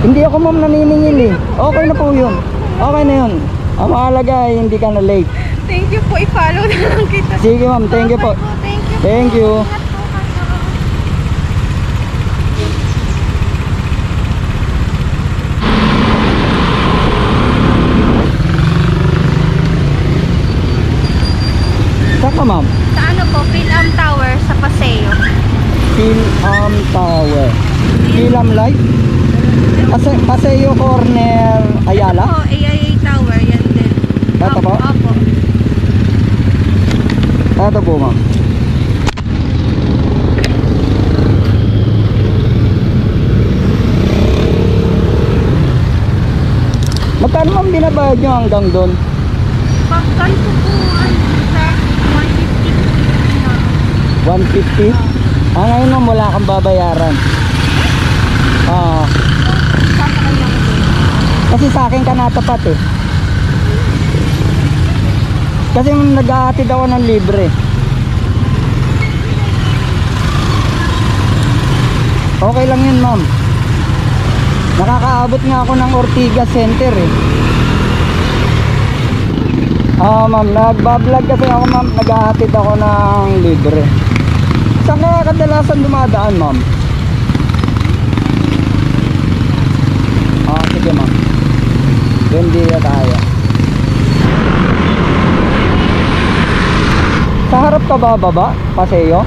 Hindi ako ma'am naniningil eh. Okay na po yun. Okay na yun. Ang mahalaga ay hindi ka na late. Thank you po. I-follow na lang kita. Sige ma'am, thank you po. Thank you. Thank you. Saan ka ma'am? Sa ano po, Philam Tower sa Paseo. Philham Tower. Philham Light? Pase Paseo Corner Ayala? Po, AIA Tower, yan din. Ito po? Opo. Ito po ma'am. Magkano ma'am binabayad nyo hanggang doon? Pag ganito po, ano, sir, 150 po yun na. 150? Ah, ngayon ma'am wala kang babayaran. Ah, lang po. Kasi sa akin ka natapat eh. Kasi nag-aatid ako ng libre. Okay lang yun ma'am. Nakakaabot nga ako ng Ortigas Center eh. Ah ma'am, nagbablog kasi ako ma'am, nag-aatid ako ng libre. Saan ka kadalasan dumadaan ma'am? Ah, sige ma'am. Hindi na tayo. Sa harap ka ba baba? Paseo?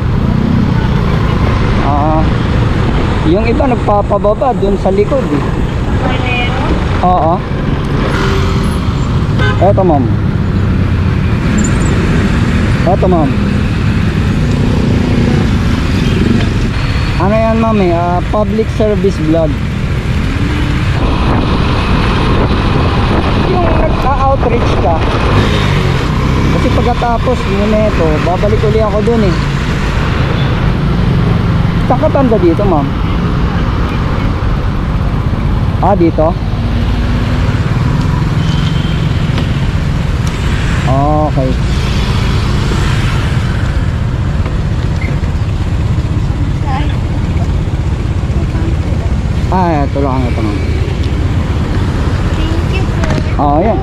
Ah. yung iba nagpapababa dun sa likod eh. Oo. Eto ma'am. Eto ma'am. Ano yan ma'am eh? ah, public service vlog. Yung nagka-outreach ka. Kasi pagkatapos yun ito, babalik uli ako dun eh. Saan ka banda dito ma'am? Ah, dito? Okay. Ah, ito lang ito ma'am. Oo, yan.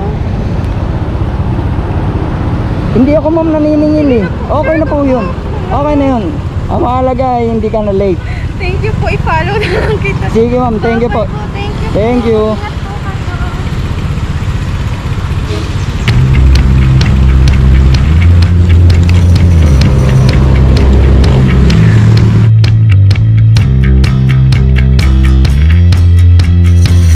Hindi ako ma'am naniningil eh. Okay na po yun. Okay na yun. Ang mahalaga ay hindi ka na late. Thank you po. I-follow na lang kita. Sige ma'am, thank you po. Thank you. Thank you.